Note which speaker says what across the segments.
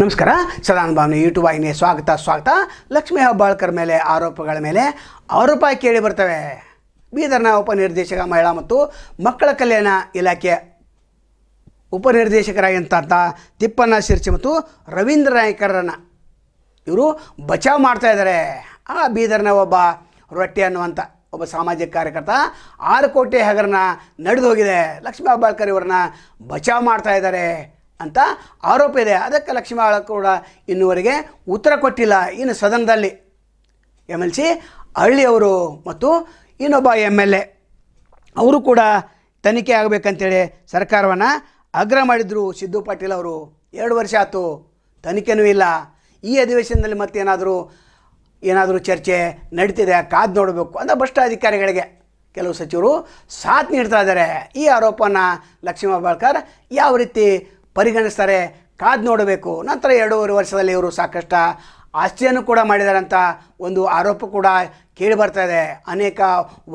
Speaker 1: ನಮಸ್ಕಾರ. ಭಾವನೆ ಯೂಟ್ಯೂಬ್ ವಾಹಿನಿಗೆ ಸ್ವಾಗತ ಸ್ವಾಗತ. ಲಕ್ಷ್ಮೀ ಹೆಬ್ಬಾಳ್ಕರ್ ಮೇಲೆ ಆರೋಪಗಳ ಮೇಲೆ ಆರೋಪ ಕೇಳಿ ಬರ್ತವೆ. ಬೀದರ್ನ ಉಪನಿರ್ದೇಶಕ ಮಹಿಳಾ ಮತ್ತು ಮಕ್ಕಳ ಕಲ್ಯಾಣ ಇಲಾಖೆ ಉಪನಿರ್ದೇಶಕರಾಗಿಂತ ತಿಪ್ಪಣ್ಣ ಶಿರ್ಚಿ ಮತ್ತು ರವೀಂದ್ರ ನಾಯ್ಕರನ್ನು ಇವರು ಬಚಾವ್ ಮಾಡ್ತಾ ಇದ್ದಾರೆ. ಆ ಬೀದರ್ನ ಒಬ್ಬ ರೊಟ್ಟಿ ಅನ್ನುವಂಥ ಒಬ್ಬ ಸಾಮಾಜಿಕ ಕಾರ್ಯಕರ್ತ ಆರು ಕೋಟಿ ಹಗರಣ ನಡೆದು ಹೋಗಿದೆ. ಲಕ್ಷ್ಮೀ ಹೆಬ್ಬಾಳ್ಕರ್ ಇವರನ್ನ ಬಚಾವ್ ಮಾಡ್ತಾ ಇದ್ದಾರೆ. ಅಂತ ಆರೋಪ ಇದೆ. ಅದಕ್ಕೆ ಲಕ್ಷ್ಮೀ ಹೆಬ್ಬಾಳ್ಕರ್ ಕೂಡ ಇನ್ನುವರೆಗೆ ಉತ್ತರ ಕೊಟ್ಟಿಲ್ಲ. ಇನ್ನು ಸದನದಲ್ಲಿ ಎಂ ಎಲ್ ಸಿ ಹಳ್ಳಿಯವರು ಮತ್ತು ಇನ್ನೊಬ್ಬ ಎಂ ಎಲ್ ಎ. ಅವರು ಕೂಡ ತನಿಖೆ ಆಗಬೇಕಂತೇಳಿ ಸರ್ಕಾರವನ್ನು ಆಗ್ರಹ ಮಾಡಿದರು. ಸಿದ್ದು ಪಾಟೀಲ್ ಅವರು ಎರಡು ವರ್ಷ ಆಯಿತು ತನಿಖೆನೂ ಇಲ್ಲ. ಈ ಅಧಿವೇಶನದಲ್ಲಿ ಮತ್ತೇನಾದರೂ, ಏನಾದರೂ ಚರ್ಚೆ ನಡೀತಿದೆ, ಕಾದು ನೋಡಬೇಕು ಅಂತ ಭ್ರಷ್ಟ ಅಧಿಕಾರಿಗಳಿಗೆ ಕೆಲವು ಸಚಿವರು ಸಾಥ್ ನೀಡ್ತಾ ಇದ್ದಾರೆ. ಈ ಆರೋಪನ ಲಕ್ಷ್ಮೀ ಬಾಳ್ಕರ್ ಯಾವ ರೀತಿ ಪರಿಗಣಿಸ್ತಾರೆ, ಕಾದು ನೋಡಬೇಕು. ನಂತರ ಎರಡೂವರೆ ವರ್ಷದಲ್ಲಿ ಇವರು ಸಾಕಷ್ಟು ಆಸ್ತಿಯನ್ನು ಕೂಡ ಮಾಡಿದ್ದಾರೆ ಅಂತ ಒಂದು ಆರೋಪ ಕೂಡ ಕೇಳಿ ಬರ್ತಾ ಇದೆ. ಅನೇಕ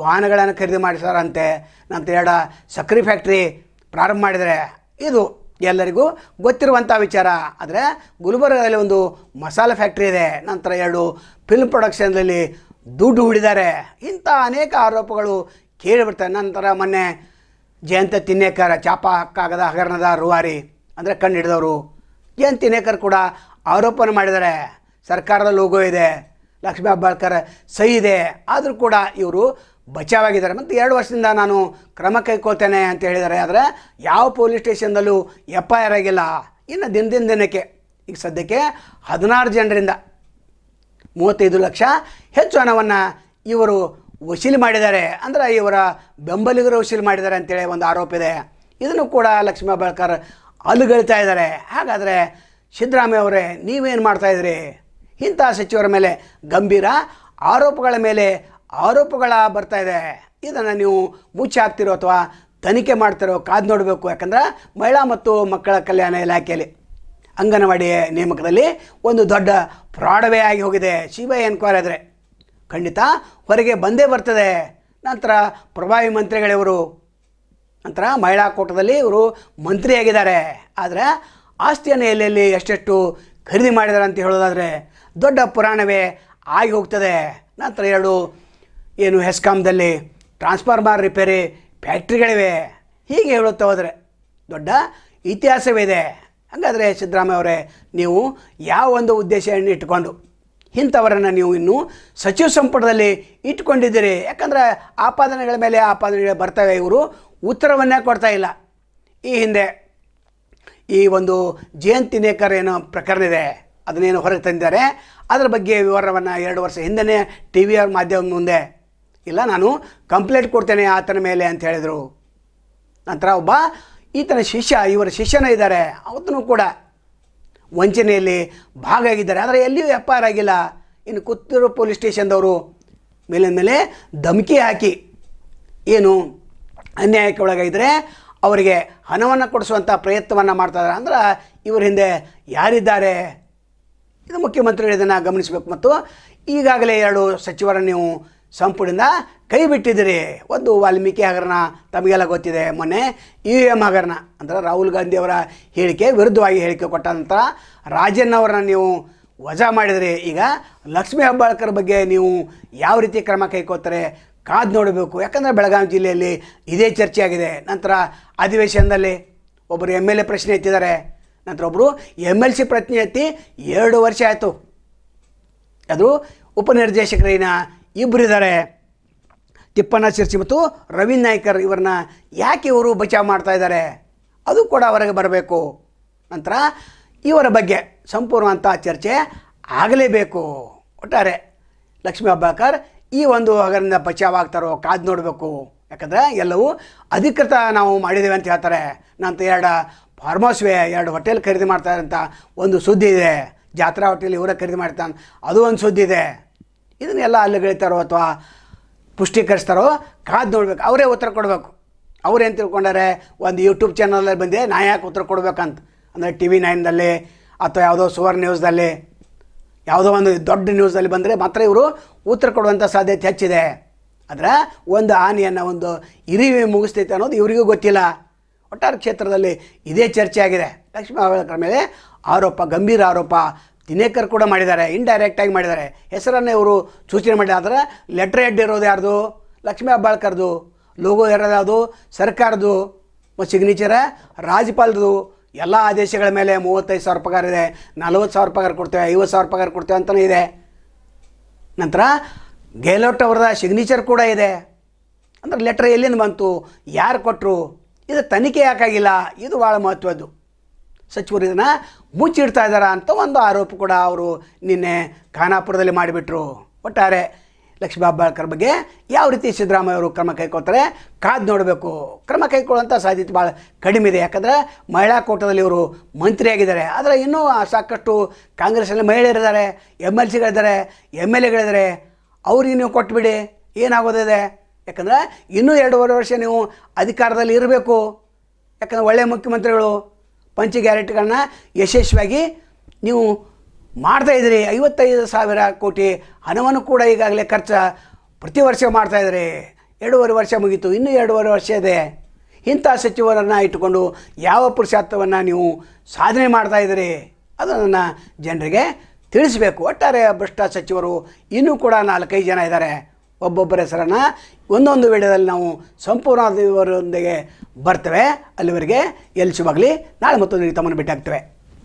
Speaker 1: ವಾಹನಗಳನ್ನು ಖರೀದಿ ಮಾಡಿಸಾರಂತೆ ನಂತರ ಎರಡ ಸಕ್ಕರೆ ಫ್ಯಾಕ್ಟ್ರಿ ಪ್ರಾರಂಭ ಮಾಡಿದರೆ ಇದು ಎಲ್ಲರಿಗೂ ಗೊತ್ತಿರುವಂಥ ವಿಚಾರ. ಆದರೆ ಗುಲ್ಬರ್ಗದಲ್ಲಿ ಒಂದು ಮಸಾಲೆ ಫ್ಯಾಕ್ಟ್ರಿ ಇದೆ. ನಂತರ ಎರಡು ಫಿಲ್ಮ್ ಪ್ರೊಡಕ್ಷನ್ದಲ್ಲಿ ದುಡ್ಡು ಹೂಡಿದ್ದಾರೆ. ಇಂಥ ಅನೇಕ ಆರೋಪಗಳು ಕೇಳಿಬಿಡ್ತಾರೆ ನಂತರ ಮೊನ್ನೆ ಜಯಂತ ತಿನ್ನೇಕರ ಚಾಪ ಕಾಗದ ಹಗರಣದ ರೂವಾರಿ. ಅಂದರೆ ಕಣ್ಣು ಹಿಡಿದವರು. ಏನು ತಿನ್ನೇಕರ್ ಕೂಡ ಆರೋಪನ ಮಾಡಿದ್ದಾರೆ. ಸರ್ಕಾರದ ಲೋಗೋ ಇದೆ, ಲಕ್ಷ್ಮೀ ಹೆಬ್ಬಾಳ್ಕರ್ ಸಹಿ ಇದೆ. ಆದರೂ ಕೂಡ ಇವರು ಬಚಾವಾಗಿದ್ದಾರೆ. ಮತ್ತು ಎರಡು ವರ್ಷದಿಂದ ನಾನು ಕ್ರಮ ಕೈಗೊಳ್ತೇನೆ ಅಂತ ಹೇಳಿದ್ದಾರೆ. ಆದರೆ ಯಾವ ಪೊಲೀಸ್ ಸ್ಟೇಷನ್ದಲ್ಲೂ ಎಫ್ ಐ ಆರ್ ಆಗಿಲ್ಲ. ಇನ್ನು ದಿನದಿಂದ ದಿನಕ್ಕೆ, ಈಗ ಸದ್ಯಕ್ಕೆ ಹದಿನಾರು ಜನರಿಂದ ಮೂವತ್ತೈದು ಲಕ್ಷ ಹೆಚ್ಚು ಹಣವನ್ನು ಇವರು ವಸೂಲಿ ಮಾಡಿದ್ದಾರೆ. ಅಂದರೆ ಇವರ ಬೆಂಬಲಿಗರು ವಸೂಲಿ ಮಾಡಿದ್ದಾರೆ ಅಂತೇಳಿ ಒಂದು ಆರೋಪ ಇದೆ. ಇದನ್ನು ಕೂಡ ಲಕ್ಷ್ಮೀ ಹೆಬ್ಬಾಳ್ಕರ್ ಅಲ್ಲುಗಳ್ತಾ ಇದ್ದಾರೆ. ಹಾಗಾದರೆ ಸಿದ್ದರಾಮಯ್ಯ ಅವರೇ, ನೀವೇನು ಮಾಡ್ತಾಯಿದ್ರಿ ಇಂಥ ಸಚಿವರ ಮೇಲೆ ಗಂಭೀರ ಆರೋಪಗಳ ಮೇಲೆ ಆರೋಪಗಳ ಬರ್ತಾ ಇದೆ. ಇದನ್ನು ನೀವು ಮುಚ್ಚಿ ಹಾಕ್ತಿರೋ ಅಥವಾ ತನಿಖೆ ಮಾಡ್ತಿರೋ ಕಾದು ನೋಡಬೇಕು. ಯಾಕಂದ್ರೆ ಮಹಿಳಾ ಮತ್ತು ಮಕ್ಕಳ ಕಲ್ಯಾಣ ಇಲಾಖೆಯಲ್ಲಿ, ಅಂಗನವಾಡಿ ನೇಮಕದಲ್ಲಿ ಒಂದು ದೊಡ್ಡ ಫ್ರಾಡವೇ ಆಗಿ ಹೋಗಿದೆ. ಸಿ ಬಿ ಆದರೆ ಖಂಡಿತ ಹೊರಗೆ ಬಂದೇ ಬರ್ತದೆ. ನಂತರ ಪ್ರಭಾವಿ ಮಂತ್ರಿಗಳಿವರು ನಂತರ ಮಹಿಳಾ ಕೂಟದಲ್ಲಿ ಇವರು ಮಂತ್ರಿಯಾಗಿದ್ದಾರೆ ಆದರೆ ಆಸ್ತಿಯನ್ನು ಎಲ್ಲೆಲ್ಲಿ ಎಷ್ಟೆಷ್ಟು ಖರೀದಿ ಮಾಡಿದ್ದಾರೆ ಅಂತ ಹೇಳೋದಾದರೆ ದೊಡ್ಡ ಪುರಾಣವೇ ಆಗಿ ಹೋಗ್ತದೆ. ನಂತರ ಎರಡು, ಏನು ಹೆಸ್ಕಾಮ್ದಲ್ಲಿ ಟ್ರಾನ್ಸ್ಫಾರ್ಮರ್ ರಿಪೇರಿ ಫ್ಯಾಕ್ಟ್ರಿಗಳಿವೆ. ಹೀಗೆ ಹೇಳುತ್ತಾ ಹೋದರೆ ದೊಡ್ಡ ಇತಿಹಾಸವಿದೆ. ಹಾಗಾದರೆ ಸಿದ್ದರಾಮಯ್ಯ ಅವರೇ, ನೀವು ಯಾವ ಒಂದು ಉದ್ದೇಶವನ್ನು ಇಟ್ಟುಕೊಂಡು ಇಂಥವರನ್ನು ನೀವು ಇನ್ನೂ ಸಚಿವ ಸಂಪುಟದಲ್ಲಿ ಇಟ್ಕೊಂಡಿದ್ದೀರಿ ಯಾಕಂದರೆ ಆಪಾದನೆಗಳ ಮೇಲೆ ಆಪಾದನೆಗಳು ಬರ್ತವೆ. ಇವರು ಉತ್ತರವನ್ನೇ ಕೊಡ್ತಾ ಇಲ್ಲ. ಈ ಹಿಂದೆ ಈ ಒಂದು ಜಯಂತ್ ನೇಕರ್ ಏನೋ ಪ್ರಕರಣ ಇದೆ. ಅದನ್ನೇನು ಹೊರಗೆ ತಂದಿದ್ದಾರೆ. ಅದರ ಬಗ್ಗೆ ವಿವರವನ್ನು ಎರಡು ವರ್ಷ ಹಿಂದೆಯೇ ಟಿ ವಿ ಮಾಧ್ಯಮ ಮುಂದೆ. ಇಲ್ಲ, ನಾನು ಕಂಪ್ಲೇಂಟ್ ಕೊಡ್ತೇನೆ ಆತನ ಮೇಲೆ ಅಂತ ಹೇಳಿದರು. ನಂತರ ಒಬ್ಬ ಈತನ ಶಿಷ್ಯ, ಇವರ ಶಿಷ್ಯನ ಇದ್ದಾರೆ. ಅವತ್ತೂ ಕೂಡ ವಂಚನೆಯಲ್ಲಿ ಭಾಗಿಯಾಗಿದ್ದಾರೆ. ಆದರೆ ಎಲ್ಲಿಯೂ ಎಫ್ ಐ ಆರ್ ಆಗಿಲ್ಲ. ಇನ್ನು ಕುತ್ತೂರು ಪೊಲೀಸ್ ಸ್ಟೇಷನ್ದವರು ಮೇಲಿನ ಮೇಲೆ ಧಮಕಿ ಹಾಕಿ ಏನು ಅನ್ಯಾಯಕ್ಕೆ ಒಳಗಾಗಿದ್ದರೆ ಅವರಿಗೆ ಹಣವನ್ನು ಕೊಡಿಸುವಂಥ ಪ್ರಯತ್ನವನ್ನು ಮಾಡ್ತಾಯಿದ್ದಾರೆ ಅಂದ್ರೆ ಇವ್ರ ಹಿಂದೆ ಯಾರಿದ್ದಾರೆ? ಇದು ಮುಖ್ಯಮಂತ್ರಿಗಳು ಇದನ್ನು ಗಮನಿಸಬೇಕು. ಮತ್ತು ಈಗಾಗಲೇ ಎರಡು ಸಚಿವರ ನೀವು ಸಂಪುಟದಿಂದ ಕೈ ಬಿಟ್ಟಿದ್ದೀರಿ. ಒಂದು ವಾಲ್ಮೀಕಿ ಹಗರಣ, ತಮಗೆಲ್ಲ ಗೊತ್ತಿದೆ ಮೊನ್ನೆ. ಇ ವಿ ಎಂ ಹಗರಣ, ಅಂದರೆ ರಾಹುಲ್ ಗಾಂಧಿ ಅವರ ಹೇಳಿಕೆ, ವಿರುದ್ಧವಾಗಿ ಹೇಳಿಕೆ ಕೊಟ್ಟ ನಂತರ ರಾಜನ್ ಅವರನ್ನ ನೀವು ವಜಾ ಮಾಡಿದರೆ. ಈಗ ಲಕ್ಷ್ಮೀ ಹೆಬ್ಬಾಳ್ಕರ್ ಬಗ್ಗೆ ನೀವು ಯಾವ ರೀತಿ ಕ್ರಮ ಕೈಗೊಳ್ತಾರೆ? ಕಾದು ನೋಡಬೇಕು. ಯಾಕಂದರೆ ಬೆಳಗಾವಿ ಜಿಲ್ಲೆಯಲ್ಲಿ ಇದೇ ಚರ್ಚೆಯಾಗಿದೆ ನಂತರ ಅಧಿವೇಶನದಲ್ಲಿ ಒಬ್ಬರು ಎಂ ಎಲ್ ಎ ಪ್ರಶ್ನೆ ಎತ್ತಿದ್ದಾರೆ. ನಂತರ ಒಬ್ಬರು ಎಂ ಎಲ್ ಸಿ ಪ್ರಶ್ನೆ ಎತ್ತಿ ಎರಡು ವರ್ಷ ಆಯಿತು. ಅದು ಉಪನಿರ್ದೇಶಕರಿನ ಇಬ್ಬರು ಇದ್ದಾರೆ. ತಿಪ್ಪಣ್ಣ ಶಿರ್ಸಿ ಮತ್ತು ರವೀಂದ್ರ ನಾಯ್ಕರ್ ಇವರನ್ನ ಯಾಕೆ ಇವರು ಬಚಾವ್ ಮಾಡ್ತಾ ಇದ್ದಾರೆ? ಅದು ಕೂಡ ಹೊರಗೆ ಬರಬೇಕು. ನಂತರ ಇವರ ಬಗ್ಗೆ ಸಂಪೂರ್ಣವಂಥ ಚರ್ಚೆ ಆಗಲೇಬೇಕು. ಒಟ್ಟಾರೆ ಲಕ್ಷ್ಮೀ ಹೆಬ್ಬಾಳ್ಕರ್ ಈ ಒಂದು ಅದರಿಂದ ಬಚಾವ್ ಆಗ್ತಾರೋ ಕಾದು ನೋಡಬೇಕು. ಯಾಕಂದರೆ ಎಲ್ಲವೂ ಅಧಿಕೃತ ನಾವು ಮಾಡಿದ್ದೇವೆ ಅಂತ ಹೇಳ್ತಾರೆ. ನಂತರ ಎರಡು ಫಾರ್ಮಸ್ವೇ ಎರಡು ಹೋಟೆಲ್ ಖರೀದಿ ಮಾಡ್ತಾರೆ ಅಂತ ಒಂದು ಸುದ್ದಿ ಇದೆ. ಜಾತ್ರಾ ಹೋಟೆಲ್ ಇವರೇ ಖರೀದಿ ಮಾಡ್ತಾನೆ. ಅದು ಒಂದು ಸುದ್ದಿ ಇದೆ. ಇದನ್ನೆಲ್ಲ ಅಲ್ಲಿಗಳಿತಾರೋ ಅಥವಾ ಪುಷ್ಟೀಕರಿಸ್ತಾರೋ ಕಾದು ನೋಡ್ಬೇಕು. ಅವರೇ ಉತ್ತರ ಕೊಡಬೇಕು. ಅವ್ರೇನು ತಿಳ್ಕೊಂಡಾರೆ? ಒಂದು ಯೂಟ್ಯೂಬ್ ಚಾನಲಲ್ಲಿ ಬಂದಿದೆ. ನಾ ಯಾಕೆ ಉತ್ತರ ಕೊಡ್ಬೇಕಂತ. ಅಂದರೆ ಟಿ ವಿ ನೈನ್ದಲ್ಲಿ ಅಥವಾ ಯಾವುದೋ ಸುವರ್ಣ ನ್ಯೂಸ್ದಲ್ಲಿ ಯಾವುದೋ ಒಂದು ದೊಡ್ಡ ನ್ಯೂಸಲ್ಲಿ ಬಂದರೆ ಮಾತ್ರ ಇವರು ಉತ್ತರ ಕೊಡುವಂಥ ಸಾಧ್ಯತೆ ಹೆಚ್ಚಿದೆ. ಆದರೆ ಒಂದು ಆನೆಯನ್ನು ಒಂದು ಇರಿವಿ ಮುಗಿಸ್ತೈತೆ ಅನ್ನೋದು ಇವರಿಗೂ ಗೊತ್ತಿಲ್ಲ. ಒಟ್ಟಾರೆ ಕ್ಷೇತ್ರದಲ್ಲಿ ಇದೇ ಚರ್ಚೆ ಆಗಿದೆ. ಲಕ್ಷ್ಮೀ ಮೇಲೆ ಆರೋಪ, ಗಂಭೀರ ಆರೋಪ ದಿನೇಕರ್ ಕೂಡ ಮಾಡಿದ್ದಾರೆ. ಇಂಡೈರೆಕ್ಟಾಗಿ ಮಾಡಿದ್ದಾರೆ. ಹೆಸರನ್ನು ಇವರು ಸೂಚನೆ ಮಾಡಿದ್ರೆ ಲೆಟ್ರ್ ಹೆಡ್ ಇರೋದು ಯಾರ್ದು? ಲಕ್ಷ್ಮೀ ಹೆಬ್ಬಾಳ್ಕರ್ದು. ಲೋಗೋ ಇರೋದು ಯಾವುದು ಸರ್ಕಾರದ್ದು. ಮತ್ತು ಸಿಗ್ನೇಚರ ರಾಜ್ಯಪಾಲರದು. ಎಲ್ಲ ಆದೇಶಗಳ ಮೇಲೆ ಮೂವತ್ತೈದು ಸಾವಿರ ಪಗಾರ ಇದೆ, ನಲ್ವತ್ತು ಸಾವಿರ ಪಗಾರ ಕೊಡ್ತೇವೆ, ಐವತ್ತು ಸಾವಿರ ಪಗಾರ ಕೊಡ್ತೇವೆ ಅಂತಲೇ ಇದೆ. ನಂತರ ಗೆಹ್ಲೋಟ್ ಅವರದ ಸಿಗ್ನೇಚರ್ ಕೂಡ ಇದೆ. ಅಂದ್ರೆ ಲೆಟ್ರ್ ಎಲ್ಲಿಂದ ಬಂತು, ಯಾರು ಕೊಟ್ಟರು ಇದು ತನಿಖೆ ಯಾಕಾಗಿಲ್ಲ, ಇದು ಭಾಳ ಮಹತ್ವದ್ದು. ಸಚಿವರು ಇದನ್ನು ಮುಚ್ಚಿಡ್ತಾ ಇದ್ದಾರಾ ಅಂತ ಒಂದು ಆರೋಪ ಕೂಡ ಅವರು ನಿನ್ನೆ ಖಾನಾಪುರದಲ್ಲಿ ಮಾಡಿಬಿಟ್ರು. ಒಟ್ಟಾರೆ ಲಕ್ಷ್ಮೀ ಹೆಬ್ಬಾಳ್ಕರ್ ಬಗ್ಗೆ ಯಾವ ರೀತಿ ಸಿದ್ದರಾಮಯ್ಯ ಅವರು ಕ್ರಮ ಕೈಗೊಳ್ತಾರೆ ಕಾದು ನೋಡಬೇಕು. ಕ್ರಮ ಕೈಗೊಳ್ಳುವಂಥ ಸಾಧ್ಯತೆ ಭಾಳ ಕಡಿಮೆ ಇದೆ. ಯಾಕಂದರೆ ಮಹಿಳಾ ಕೋಟದಲ್ಲಿ ಇವರು ಮಂತ್ರಿಯಾಗಿದ್ದಾರೆ. ಆದರೆ ಇನ್ನೂ ಸಾಕಷ್ಟು ಕಾಂಗ್ರೆಸ್ನಲ್ಲಿ ಮಹಿಳೆಯರಿದ್ದಾರೆ ಎಂ ಎಲ್ ಸಿಗಳಿದ್ದಾರೆ ಎಂ ಎಲ್ ಎಗಳಿದ್ದಾರೆ. ಅವ್ರಿಗೆ ನೀವು ಕೊಟ್ಬಿಡಿ, ಏನಾಗೋದಿದೆ? ಯಾಕಂದರೆ ಇನ್ನೂ ಎರಡೂವರೆ ವರ್ಷ ನೀವು ಅಧಿಕಾರದಲ್ಲಿ ಇರಬೇಕು. ಯಾಕಂದರೆ ಒಳ್ಳೆಯ ಮುಖ್ಯಮಂತ್ರಿಗಳು, ಪಂಚ ಗ್ಯಾರಂಟಿಗಳನ್ನ ಯಶಸ್ವಿಯಾಗಿ ನೀವು ಮಾಡ್ತಾ ಇದ್ರಿ ಐವತ್ತೈದು ಸಾವಿರ ಕೋಟಿ ಹಣವನ್ನು ಕೂಡ ಈಗಾಗಲೇ ಖರ್ಚು ಪ್ರತಿ ವರ್ಷ ಮಾಡ್ತಾ ಇದ್ದೀರಿ. ಎರಡೂವರೆ ವರ್ಷ ಮುಗೀತು. ಇನ್ನೂ ಎರಡೂವರೆ ವರ್ಷ ಇದೆ. ಇಂಥ ಸಚಿವರನ್ನು ಇಟ್ಟುಕೊಂಡು ಯಾವ ಪುರುಷಾರ್ಥವನ್ನು ನೀವು ಸಾಧನೆ ಮಾಡ್ತಾ ಇದ್ದೀರಿ? ಅದನ್ನು ಜನರಿಗೆ ತಿಳಿಸಬೇಕು. ಒಟ್ಟಾರೆ ಭ್ರಷ್ಟ ಸಚಿವರು ಇನ್ನೂ ಕೂಡ ನಾಲ್ಕೈದು ಜನ ಇದ್ದಾರೆ. ಒಬ್ಬೊಬ್ಬರ ಹೆಸರನ್ನು ಒಂದೊಂದು ವಿಡಿಯೋದಲ್ಲಿ ನಾವು ಸಂಪೂರ್ಣ ಬರ್ತವೆ. ಬರ್ತೇವೆ ಅಲ್ಲಿವರೆಗೆ ಎಲ್ಲಿ ಶುಭಾಗಲಿ ನಾಳೆ ಮತ್ತೊಂದು ತಮ್ಮನ್ನು ಭೇಟಿ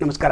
Speaker 1: ನಮಸ್ಕಾರ.